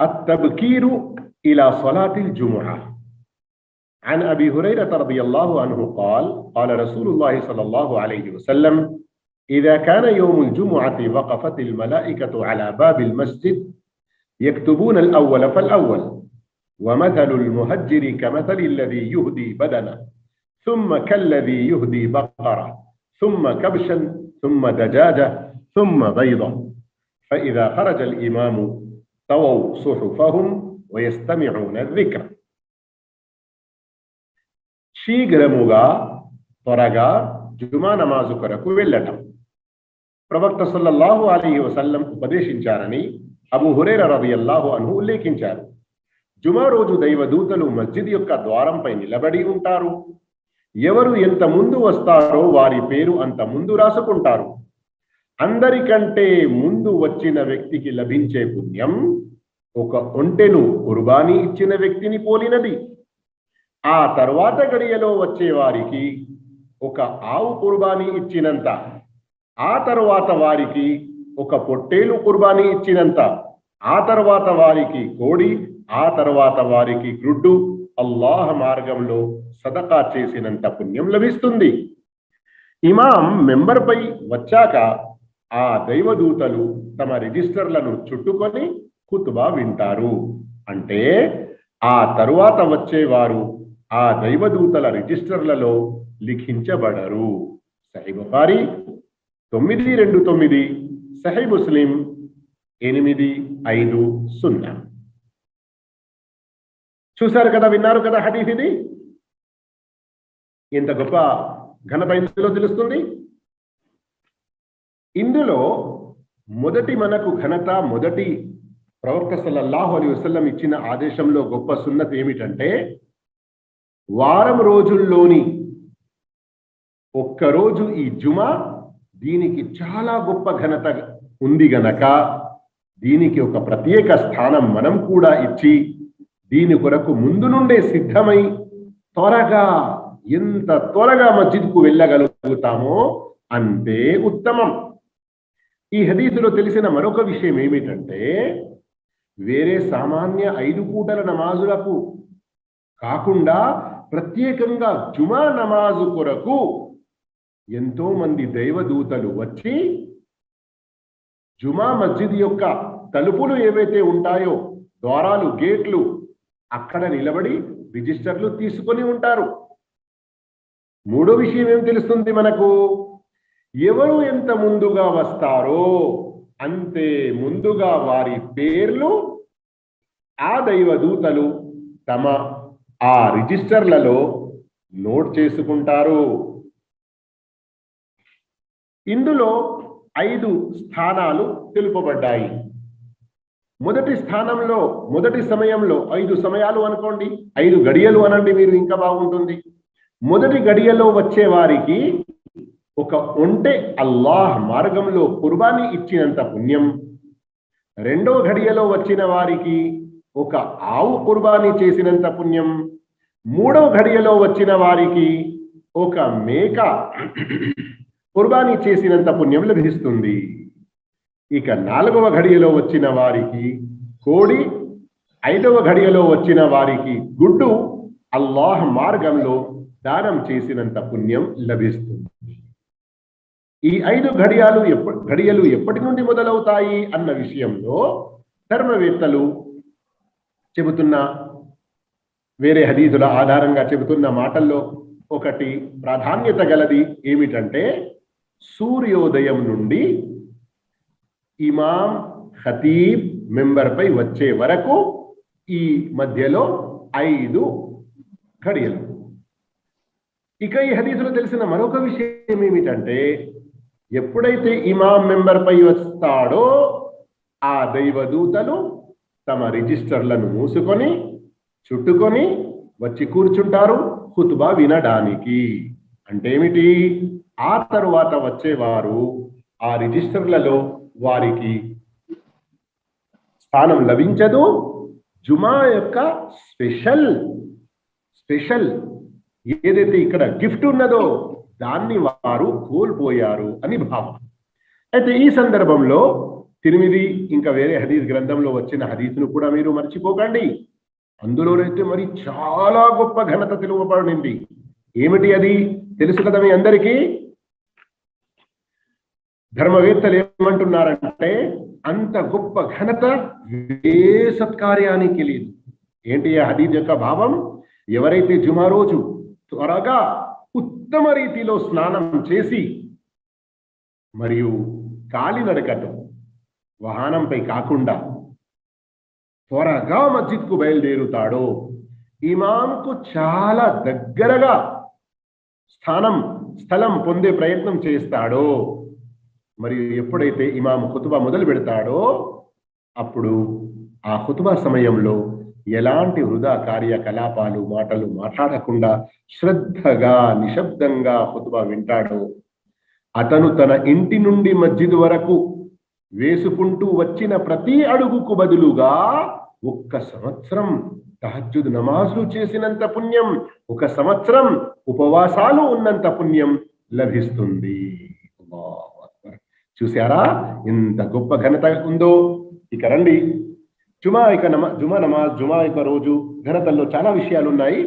التبكير إلى صلاة الجمعة. عن أبي هريرة رضي الله عنه قال قال رسول الله صلى الله عليه وسلم إذا كان يوم الجمعة وقفت الملائكة على باب المسجد يكتبون الأول فالأول ومثل المهجر كمثل الذي يهدي بدنه ثم كالذي يهدي بقرة ثم كبشا ثم دجاجة ثم بيضة. فإذا خرج الإمام طووا صحفهم ويستمعون الذكر శీఘ్రముగా త్వరగా జుమా నమాజు కొరకు వెళ్ళటం ప్రవక్త సల్లల్లాహు అలీ వసల్లం ఉపదేశించారని అబు హురేర రబియల్లాహు అను ఉల్లేఖించారు జుమా రోజు దైవదూతలు మస్జిద్ యొక్క ద్వారంపై నిలబడి ఉంటారు ఎవరు ఎంత ముందు వస్తారో వారి పేరు అంత ముందు రాసుకుంటారు అందరికంటే ముందు వచ్చిన వ్యక్తికి లభించే పుణ్యం ఒక ఒంటెను కుర్బానీ ఇచ్చిన వ్యక్తిని పోలినది. ఆ తర్వాత గడియలో వచ్చేవారికి ఒక ఆవు కుర్బానీ ఇచ్చినంత ఆ తర్వాత వారికి ఒక పొట్టేలు కుర్బానీ ఇచ్చినంత ఆ తర్వాత వారికి కోడి ఆ తర్వాత వారికి గ్రుడ్డు అల్లాహ మార్గంలో సదకా చేసినంత పుణ్యం లభిస్తుంది. ఇమాం మెంబర్పై వచ్చాక ఆ దైవదూతలు తమ రిజిస్టర్లను చుట్టుకొని కుతుబా వింటారు. అంటే ఆ తరువాత వచ్చేవారు ఆ దైవదూతల రిజిస్టర్లలో లిఖించబడరు. సహీ బుఖారి తొమ్మిది రెండు తొమ్మిది సహీ ముస్లిం ఎనిమిది ఐదు సున్నా. చూశారు కదా విన్నారు కదా హదీఫ్ ఇది? ఇంత గొప్ప ఘనత ఇందులో తెలుస్తుంది? ఇందులో మొదటి మనకు ఘనత మొదటి ప్రవక్త సల్లల్లాహు అలీ వసల్లం ఇచ్చిన ఆదేశంలో గొప్ప సున్నత ఏమిటంటే వారం రోజుల్లోని ఒక్కరోజు ఈ జుమా దీనికి చాలా గొప్ప ఘనత ఉంది గనక దీనికి ఒక ప్రత్యేక స్థానం మనం కూడా ఇచ్చి దీని కొరకు ముందు నుండే సిద్ధమై త్వరగా ఎంత త్వరగా మస్జిద్కు వెళ్ళగలుగుతామో అంతే ఉత్తమం. ఈ హదీసులో తెలిసిన మరొక విషయం ఏమిటంటే వేరే సామాన్య ఐదు పూటల నమాజులకు కాకుండా ప్రత్యేకంగా జుమా నమాజు కొరకు ఎంతో మంది దైవదూతలు వచ్చి జుమా మస్జిద్ యొక్క తలుపులు ఏవైతే ఉంటాయో ద్వారాలు గేట్లు అక్కడ నిలబడి రిజిస్టర్లు తీసుకొని ఉంటారు. మూడో విషయం ఏం తెలుస్తుంది మనకు? ఎవరు ఎంత ముందుగా వస్తారో అంతే ముందుగా వారి పేర్లు ఆ దైవదూతలు తమ ఆ రిజిస్టర్లలో నోట్ చేసుకుంటారు. ఇందులో ఐదు స్థానాలు తెలుపబడ్డాయి. మొదటి స్థానంలో మొదటి సమయంలో ఐదు సమయాలు అనుకోండి ఐదు గడియలు అనండి మీరు ఇంకా బాగుంటుంది. మొదటి గడియలో వచ్చే వారికి ఒక ఒంటే అల్లాహ్ మార్గంలో కుర్బానీ ఇచ్చినంత పుణ్యం. రెండో ఘడియలో వచ్చిన వారికి ఒక ఆవు కుర్బానీ చేసినంత పుణ్యం. మూడో ఘడియలో వచ్చిన వారికి ఒక మేక కుర్బానీ చేసినంత పుణ్యం లభిస్తుంది. ఇక నాలుగవ ఘడియలో వచ్చిన వారికి కోడి ఐదవ ఘడియలో వచ్చిన వారికి గుడ్డు అల్లాహ్ మార్గంలో దానం చేసినంత పుణ్యం లభిస్తుంది. ఈ ఐదు ఘడియాలు ఎప్పటి ఘడియలు ఎప్పటి నుండి మొదలవుతాయి అన్న విషయంలో ధర్మవేత్తలు చెబుతున్న వేరే హదీదుల ఆధారంగా చెబుతున్న మాటల్లో ఒకటి ప్రాధాన్యత గలది ఏమిటంటే సూర్యోదయం నుండి ఇమాం ఖతీబ్ మెంబర్పై వచ్చే వరకు ఈ మధ్యలో ఐదు ఘడియలు. ఇక ఈ హదీసులో తెలిసిన మరొక విషయం ఏమిటంటే ఎప్పుడైతే ఇమాం మెంబర్ పై వస్తాడో ఆ దైవదూతలు తమ రిజిస్టర్లను మూసుకొని చుట్టుకొని వచ్చి కూర్చుంటారు హుతుబా వినడానికి. అంటే ఏమిటి ఆ తరువాత వచ్చేవారు ఆ రిజిస్టర్లలో వారికి స్థానం లభించదు. జుమా యొక్క స్పెషల్ స్పెషల్ ఏదైతే ఇక్కడ గిఫ్ట్ ఉన్నదో దాన్ని వారు కోల్పోయారు అని భావం. అయితే ఈ సందర్భంలో తిరిమిది ఇంకా వేరే హదీస్ గ్రంథంలో వచ్చిన హదీస్ను కూడా మీరు మర్చిపోకండి. అందులోనైతే మరి చాలా గొప్ప ఘనత తెలుపబడింది. ఏమిటి అది? తెలుసు కదా మీ అందరికీ? ధర్మవేత్తలు ఏమంటున్నారంటే అంత గొప్ప ఘనత ఏ సత్కార్యానికి లేదు. ఏంటి ఆ హదీజ్ యొక్క భావం? ఎవరైతే జుమా రోజు త్వరగా ఉత్తమ రీతిలో స్నానం చేసి మరియు కాలినడకతో వాహనంపై కాకుండా త్వరగా మస్జిద్కు బయలుదేరుతాడో ఇమాంకు చాలా దగ్గరగా స్థానం స్థలం పొందే ప్రయత్నం చేస్తాడో మరియు ఎప్పుడైతే ఇమాం కుతుబా మొదలు పెడతాడో అప్పుడు ఆ కుతుబా సమయంలో ఎలాంటి వృధా కార్యకలాపాలు మాటలు మాట్లాడకుండా శ్రద్ధగా నిశ్శబ్దంగా హుతుబా వింటాడో అతను తన ఇంటి నుండి మస్జిద్ వరకు వేసుకుంటూ వచ్చిన ప్రతి అడుగుకు బదులుగా ఒక్క సంవత్సరం తహజ్జుద్ నమాజులు చేసినంత పుణ్యం ఒక సంవత్సరం ఉపవాసాలు ఉన్నంత పుణ్యం లభిస్తుంది. చూసారా ఇంత ఎంత గొప్ప ఘనత ఉందో? ఇక రండి. జుమా యొక్క నమా జుమా నమాజ్ జుమా యొక్క రోజు ఘనతల్లో చాలా విషయాలు ఉన్నాయి